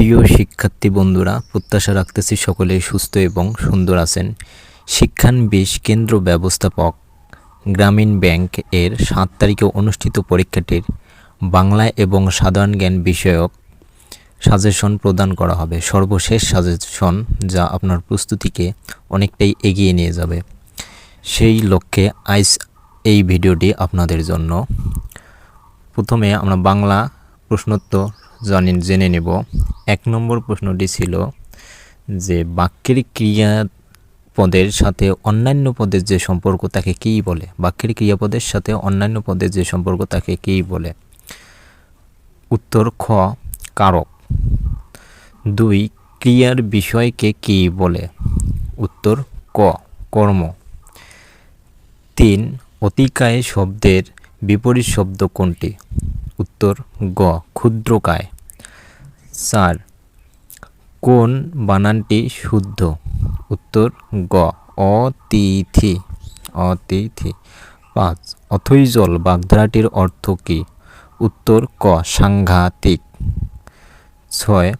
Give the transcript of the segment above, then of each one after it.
প্রিয় শিক্ষার্থী বন্ধুরা, প্রত্যাশা রাখতেছি সকলেই সুস্থ এবং সুন্দর আছেন। শিক্ষানবিশ কেন্দ্র ব্যবস্থাপক গ্রামীণ ব্যাংক এর সাত তারিখে অনুষ্ঠিত পরীক্ষাটির বাংলা এবং সাধারণ জ্ঞান বিষয়ক সাজেশন প্রদান করা হবে। সর্বশেষ সাজেশন যা আপনার প্রস্তুতিকে অনেকটাই এগিয়ে নিয়ে যাবে। সেই লক্ষ্যে আইস এই ভিডিওটি আপনাদের জন্য। প্রথমে আমরা বাংলা প্রশ্নোত্তর জানি, জেনে নেব। এক নম্বর প্রশ্নটি ছিল যে, বাক্যের ক্রিয়া পদের সাথে অন্যান্য পদের যে সম্পর্ক তাকে কী বলে? বাক্যের ক্রিয়াপদের সাথে অন্যান্য পদের যে সম্পর্ক তাকে কী বলে? উত্তর, খ, কারক। দুই, ক্রিয়ার বিষয়কে কী বলে? উত্তর, ক, কর্ম। তিন, অতিকায় শব্দের বিপরীত শব্দ কোনটি? উত্তর, গ, ক্ষুদ্রকায়। চার কোন বানানটি শুদ্ধ? উত্তর, গ, অতিথি। অতিথি। পাঁচ, অথই জল, বাগধারাটির অর্থ কী? উত্তর, ক, সাংঘাতিক। ছয়,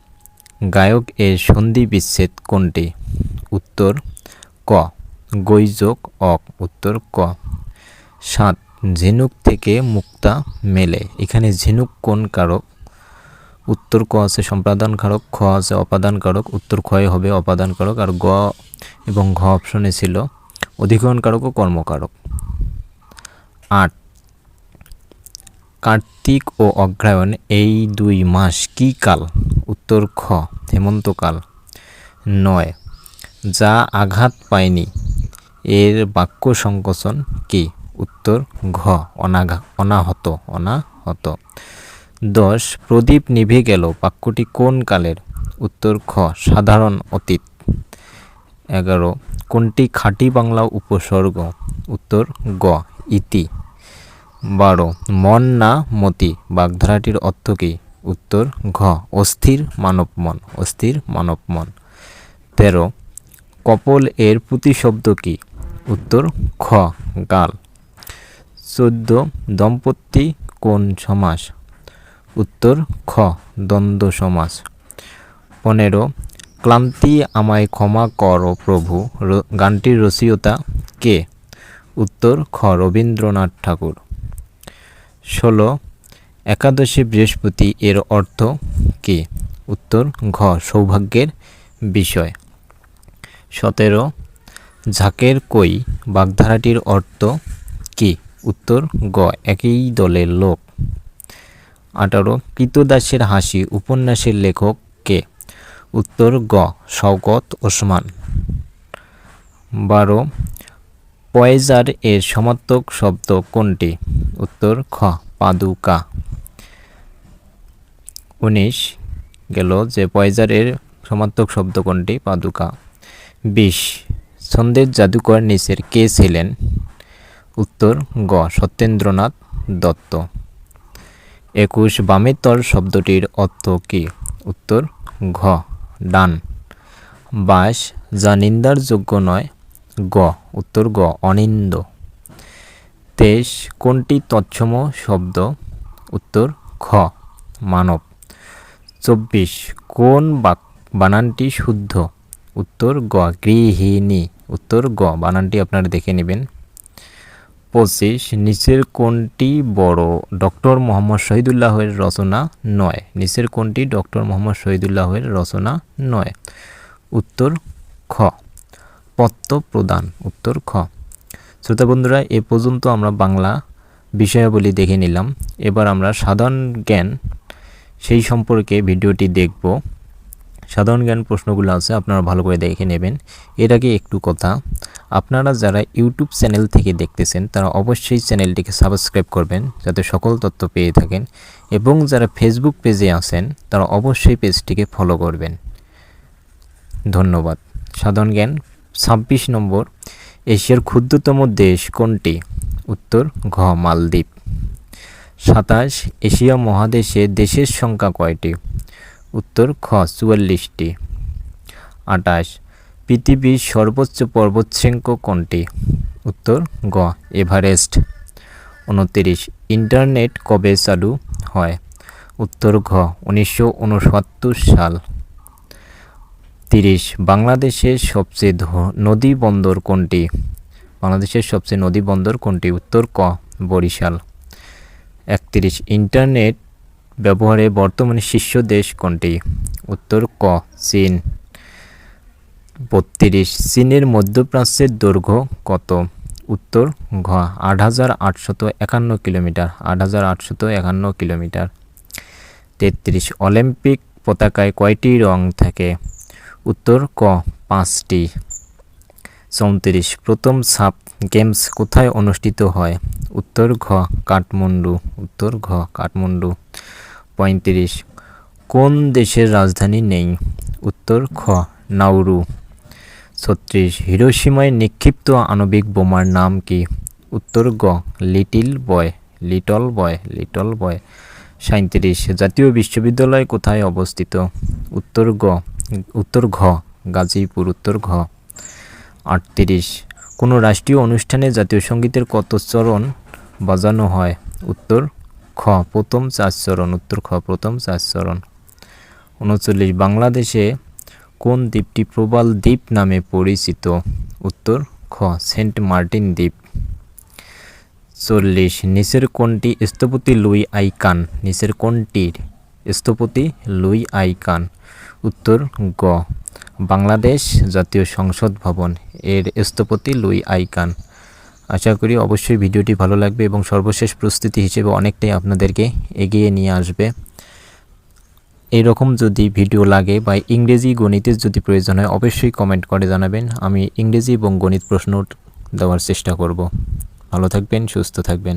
গায়ক এর সন্ধি বিচ্ছেদ কোনটি? উত্তর, ক গৈযোগ অক। উত্তর, ক। সাত, ঝিনুক থেকে মুক্তা মেলে। এখানে ঝিনুক কোন কারক? উত্তর ক আছে সম্পাদন কারক খ আছে অপাদান কারক উত্তর ক্ষয় হবে অপাদান কারক আর গ এবং ঘ অপশনে ছিল অধিকরণ কারক ও কর্মকারক। আট, কার্তিক ও অগ্রায়ণ এই দুই মাস কি কাল? উত্তর খ হেমন্তকাল নয়, যা আঘাত পায়নি, এর বাক্য সংকোচন কি? উত্তর ঘ, অনাঘা অনাহত অনাহত। দশ, প্রদীপ নিভে গেল বাক্যটি কোন কালের? উত্তর খ, সাধারণ অতীত। এগারো, কোনটি খাঁটি বাংলা উপসর্গ? উত্তর গ, ইতি। বারো, মন না মতি, বাগধারাটির অর্থ কী? উত্তর ঘ, অস্থির মানব মন অস্থির মানব মন তেরো, কপল এর প্রতিশব্দ কি? উত্তর খ, গাল। চোদ্দ, দম্পতি কোন সমাস? উত্তর খ, দ্বন্দ্ব সমাস পনেরো, ক্লান্তি আমায় ক্ষমা কর প্রভু গানটির রচয়িতা কে? উত্তর খ, রবীন্দ্রনাথ ঠাকুর। ষোলো, একাদশী বৃহস্পতি এর অর্থ কী? উত্তর ঘ, সৌভাগ্যের বিষয়। সতেরো, ঝাঁকের কই, বাগধারাটির অর্থ কী? উত্তর গ, একই দলের লোক। আঠারো, কৃতদাসের হাসি, উপন্যাসের লেখক কে? উত্তর গ, শওকত ওসমান। বারো, পয়জার এর সমার্থক শব্দ কোনটি? উত্তর খ, পাদুকা। উনিশ, গেল যে পয়জার এর সমার্থক শব্দ কোনটি? পাদুকা। বিশ, ছন্দের জাদুকর নিচের কে ছিলেন? উত্তর গ, সত্যেন্দ্রনাথ দত্ত। একুশ বামের তল শব্দটির অর্থ কী? উত্তর, ঘ, ডান। বাস যা নিন্দার যোগ্য নয়, গ, উত্তর গ অনিন্দ। তেইশ, কোনটি তৎসম শব্দ? উত্তর, খ, মানব। চব্বিশ, কোন বাক, বানানটি শুদ্ধ? উত্তর, গ, গৃহিণী। উত্তর, গ, বানানটি আপনারা দেখে নেবেন। পঁচিশ, নিচের কোনটি বড়? ডক্টর মোহাম্মদ শহীদুল্লাহের রচনা নয়। নিচের কোনটি? ডক্টর মোহাম্মদ শহীদুল্লাহের রচনা নয়। উত্তর খ। পত্র প্রদান। উত্তর খ। শ্রোতা বন্ধুরা, এ পর্যন্ত আমরা বাংলা বিষয়াবলী দেখে নিলাম। এবার আমরা সাধারণ জ্ঞান সেই সম্পর্কে ভিডিওটি দেখব। সাধারণ জ্ঞান প্রশ্নগুলো আছে, আপনারা ভালো করে দেখে নেবেন। এর আগে একটু কথা, আপনারা যারা ইউটিউব চ্যানেল থেকে দেখতেছেন, তারা অবশ্যই চ্যানেলটিকে সাবস্ক্রাইব করবেন, যাতে সকল তথ্য পেয়ে থাকেন, এবং যারা ফেসবুক পেজে আছেন, তারা অবশ্যই পেজটিকে ফলো করবেন। ধন্যবাদ। সাধারণ জ্ঞান, ছাব্বিশ নম্বর, এশিয়ার ক্ষুদ্রতম দেশ কোনটি? উত্তর, ঘ, মালদ্বীপ। সাতাশ, এশিয়া মহাদেশে দেশের সংখ্যা কয়টি? উত্তর খ, চুয়াল্লিশটি। আটাশ পৃথিবীর সর্বোচ্চ পর্বতশৃঙ্গ কোনটি? উত্তর গ, এভারেস্ট। উনতিরিশ, ইন্টারনেট কবে চালু হয়? উত্তর ঘ, উনিশশো উনসত্তর সাল। তিরিশ, বাংলাদেশের সবচেয়ে নদী বন্দর কোনটি? বাংলাদেশের সবচেয়ে নদী বন্দর কোনটি? উত্তর ক, বরিশাল। একত্রিশ, ইন্টারনেট ব্যবহারে বর্তমানে শীর্ষ দেশ কোনটি? উত্তর ক, চীন। বত্রিশ, চীনের মধ্যপ্রাচ্যের দৈর্ঘ্য কত? উত্তর ঘ, আট হাজার আটশত একান্ন কিলোমিটার, আট হাজার আটশত একান্ন কিলোমিটার। তেত্রিশ, অলিম্পিক পতাকায় কয়টি রং থাকে? উত্তর ক, পাঁচটি। চৌত্রিশ, প্রথম সাপ গেমস কোথায় অনুষ্ঠিত হয়? উত্তর ঘ, কাঠমান্ডু। উত্তর ঘ, কাঠমান্ডু। পঁয়ত্রিশ। কোন দেশের রাজধানী নেই? উত্তর, খ নাউরু ছত্রিশ। হিরোসীমায় নিক্ষিপ্ত আণবিক বোমার নাম কি? উত্তর, গ, little boy, little boy little boy. সাঁত্রিশ জাতীয় বিশ্ববিদ্যালয় কোথায় অবস্থিত? উত্তর, গ, উত্তর, ঘ, গাজীপুর, উত্তর, ঘ। আটত্রিশ। কোনো রাষ্ট্রীয় অনুষ্ঠানে জাতীয় সঙ্গীতের কত চরণ বাজানো হয়? উত্তর খ, প্রথম চার চরণ, উত্তর খ, প্রথম চার চরণ। উনচল্লিশ, বাংলাদেশে কোন দ্বীপটি প্রবাল দ্বীপ নামে পরিচিত? উত্তর খ, সেন্ট মার্টিন দ্বীপ। চল্লিশ, নিচের কোনটি স্থপতি লুই আইকান নিচের কোনটির স্থপতি লুই আইকান উত্তর গ, বাংলাদেশ জাতীয় সংসদ ভবন। এর স্থপতি লুই আইকান আশা করি অবশ্যই ভিডিওটি ভালো লাগবে এবং সর্বশেষ প্রস্তুতি হিসেবে অনেকটাই আপনাদেরকে এগিয়ে নিয়ে আসবে। এরকম যদি ভিডিও লাগে বা ইংরেজি গণিতের যদি প্রয়োজন হয়, অবশ্যই কমেন্ট করে জানাবেন। আমি ইংরেজি এবং গণিত প্রশ্ন দেওয়ার চেষ্টা করব। ভালো থাকবেন, সুস্থ থাকবেন।